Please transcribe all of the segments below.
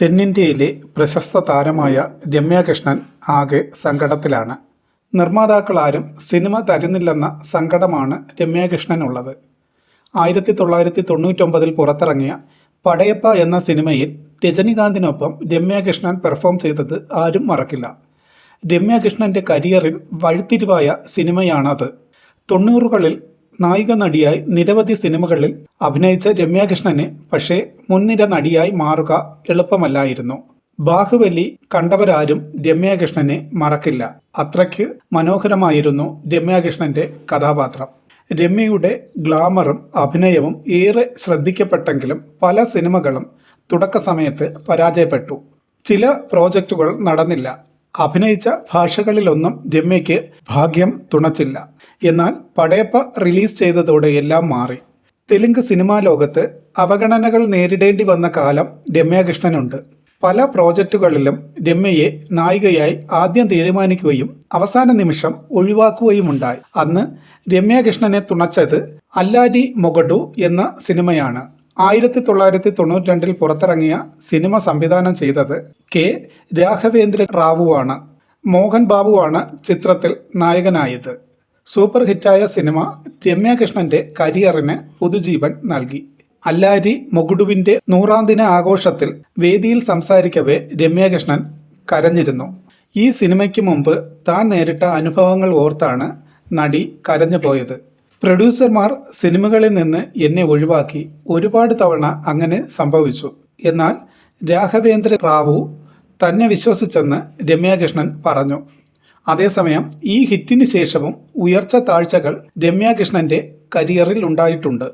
തെന്നിന്ത്യയിലെ പ്രശസ്ത താരമായ രമ്യ കൃഷ്ണൻ ആകെ സങ്കടത്തിലാണ്. നിർമ്മാതാക്കളാരും സിനിമ തരുന്നില്ലെന്ന സങ്കടമാണ് രമ്യ കൃഷ്ണനുള്ളത് ആയിരത്തി തൊള്ളായിരത്തി തൊണ്ണൂറ്റൊമ്പതിൽ പുറത്തിറങ്ങിയ പടയപ്പ എന്ന സിനിമയിൽ രജനികാന്തിനൊപ്പം രമ്യ കൃഷ്ണൻ പെർഫോം ചെയ്തത് ആരും മറക്കില്ല. രമ്യ കൃഷ്ണന്റെ കരിയറിൽ വഴിത്തിരിവായ സിനിമയാണത്. തൊണ്ണൂറുകളിൽ നായിക നടിയായി നിരവധി സിനിമകളിൽ അഭിനയിച്ച രമ്യാകൃഷ്ണന് പക്ഷേ മുൻനിര നടിയായി മാറുക എളുപ്പമല്ലായിരുന്നു. ബാഹുബലി കണ്ടവരാരും രമ്യാകൃഷ്ണനെ മറക്കില്ല. അത്രയ്ക്ക് മനോഹരമായിരുന്നു രമ്യാകൃഷ്ണന്റെ കഥാപാത്രം. രമ്യയുടെ ഗ്ലാമറും അഭിനയവും ഏറെ ശ്രദ്ധിക്കപ്പെട്ടെങ്കിലും പല സിനിമകളും തുടക്ക സമയത്ത് പരാജയപ്പെട്ടു. ചില പ്രോജക്റ്റുകൾ നടന്നില്ല. അഭിനയിച്ച ഭാഷകളിലൊന്നും രമ്യയ്ക്ക് ഭാഗ്യം തുണച്ചില്ല. എന്നാൽ പടയപ്പ റിലീസ് ചെയ്തതോടെ എല്ലാം മാറി. തെലുങ്ക് സിനിമാ ലോകത്ത് അവഗണനകൾ നേരിടേണ്ടി വന്ന കാലം രമ്യാകൃഷ്ണനുണ്ട്. പല പ്രോജക്റ്റുകളിലും രമ്യയെ നായികയായി ആദ്യം തീരുമാനിക്കുകയും അവസാന നിമിഷം ഒഴിവാക്കുകയുമുണ്ടായി. അന്ന് രമ്യാകൃഷ്ണനെ തുണച്ചത് അല്ലാരി മൊഗഡു എന്ന സിനിമയാണ്. ആയിരത്തി തൊള്ളായിരത്തി തൊണ്ണൂറ്റി രണ്ടിൽ പുറത്തിറങ്ങിയ സിനിമ സംവിധാനം ചെയ്തത് കെ രാഘവേന്ദ്ര റാവുവാണ്. മോഹൻ ബാബുവാണ് ചിത്രത്തിൽ നായകനായത്. സൂപ്പർ ഹിറ്റായ സിനിമ രമ്യാകൃഷ്ണന്റെ കരിയറിന് പുതുജീവൻ നൽകി. അല്ലാരി മൊഗുഡുവിന്റെ നൂറാം ദിന ആഘോഷത്തിൽ വേദിയിൽ സംസാരിക്കവേ രമ്യാകൃഷ്ണൻ കരഞ്ഞിരുന്നു. ഈ സിനിമയ്ക്ക് മുമ്പ് താൻ നേരിട്ട അനുഭവങ്ങൾ ഓർത്താണ് നടി കരഞ്ഞു പോയത് പ്രൊഡ്യൂസർമാർ സിനിമകളിൽ നിന്ന് എന്നെ ഒഴിവാക്കി ഒരുപാട് തവണ അങ്ങനെ സംഭവിച്ചു. എന്നാൽ രാഘവേന്ദ്ര റാവു തന്നെ വിശ്വസിച്ചെന്ന് രമ്യാകൃഷ്ണൻ പറഞ്ഞു. അതേസമയം ഈ ഹിറ്റിന് ശേഷവും ഉയർച്ച താഴ്ചകൾ രമ്യാകൃഷ്ണന്റെ കരിയറിൽ ഉണ്ടായിട്ടുണ്ട്.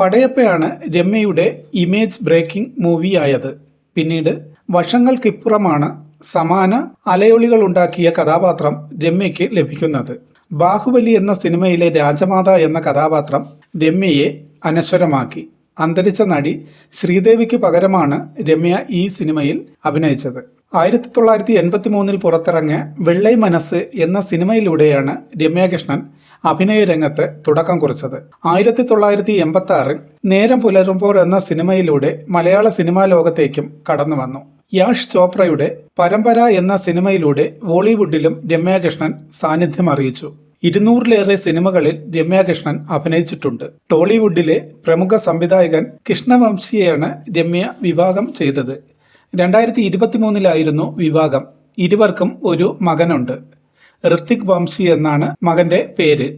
പടയപ്പയാണ് രമ്യയുടെ ഇമേജ് ബ്രേക്കിംഗ് മൂവിയായത്. പിന്നീട് വർഷങ്ങൾക്കിപ്പുറമാണ് സമാന അലയൊളികളുണ്ടാക്കിയ കഥാപാത്രം രമ്യയ്ക്ക് ലഭിക്കുന്നത്. ബാഹുബലി എന്ന സിനിമയിലെ രാജമാത എന്ന കഥാപാത്രം രമ്യയെ അനശ്വരമാക്കി. അന്തരിച്ച നടി ശ്രീദേവിക്ക് പകരമാണ് രമ്യ ഈ സിനിമയിൽ അഭിനയിച്ചത്. ആയിരത്തി തൊള്ളായിരത്തി എൺപത്തി മൂന്നിൽ പുറത്തിറങ്ങിയ വെള്ളൈ മനസ്സ് എന്ന സിനിമയിലൂടെയാണ് രമ്യാകൃഷ്ണൻ അഭിനയ രംഗത്ത് തുടക്കം കുറിച്ചത്. ആയിരത്തി തൊള്ളായിരത്തി എൺപത്തി ആറിൽ നേരം പുലരുമ്പോൾ എന്ന സിനിമയിലൂടെ മലയാള സിനിമാ ലോകത്തേക്കും കടന്നു വന്നു. യാഷ് ചോപ്രയുടെ പരമ്പര എന്ന സിനിമയിലൂടെ ബോളിവുഡിലും രമ്യാകൃഷ്ണൻ സാന്നിധ്യം അറിയിച്ചു. ഇരുന്നൂറിലേറെ സിനിമകളിൽ രമ്യാകൃഷ്ണൻ അഭിനയിച്ചിട്ടുണ്ട്. ടോളിവുഡിലെ പ്രമുഖ സംവിധായകൻ കൃഷ്ണവംശിയെയാണ് രമ്യ വിവാഹം ചെയ്തത്. രണ്ടായിരത്തി ഇരുപത്തിമൂന്നിലായിരുന്നു വിവാഹം. ഇരുവർക്കും ഒരു മകനുണ്ട്. ഋത്തിക് വംശി എന്നാണ് മകന്റെ പേര്.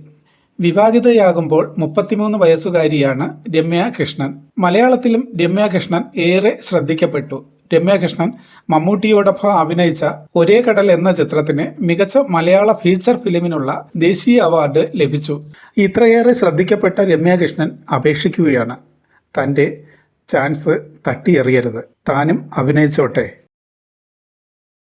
വിവാഹിതയാകുമ്പോൾ മുപ്പത്തിമൂന്ന് വയസ്സുകാരിയാണ് രമ്യ കൃഷ്ണൻ മലയാളത്തിലും രമ്യ കൃഷ്ണൻ ഏറെ ശ്രദ്ധിക്കപ്പെട്ടു. രമ്യ കൃഷ്ണൻ മമ്മൂട്ടിയോടൊപ്പം അഭിനയിച്ച ഒരേ കടൽ എന്ന ചിത്രത്തിന് മികച്ച മലയാള ഫീച്ചർ ഫിലിമിനുള്ള ദേശീയ അവാർഡ് ലഭിച്ചു. ഇത്രയേറെ ശ്രദ്ധിക്കപ്പെട്ട രമ്യാകൃഷ്ണൻ അപേക്ഷിക്കുകയാണ്. തന്റെ ചാൻസ് തട്ടിയെറിയരുത്. താനും അഭിനയിച്ചോട്ടെ.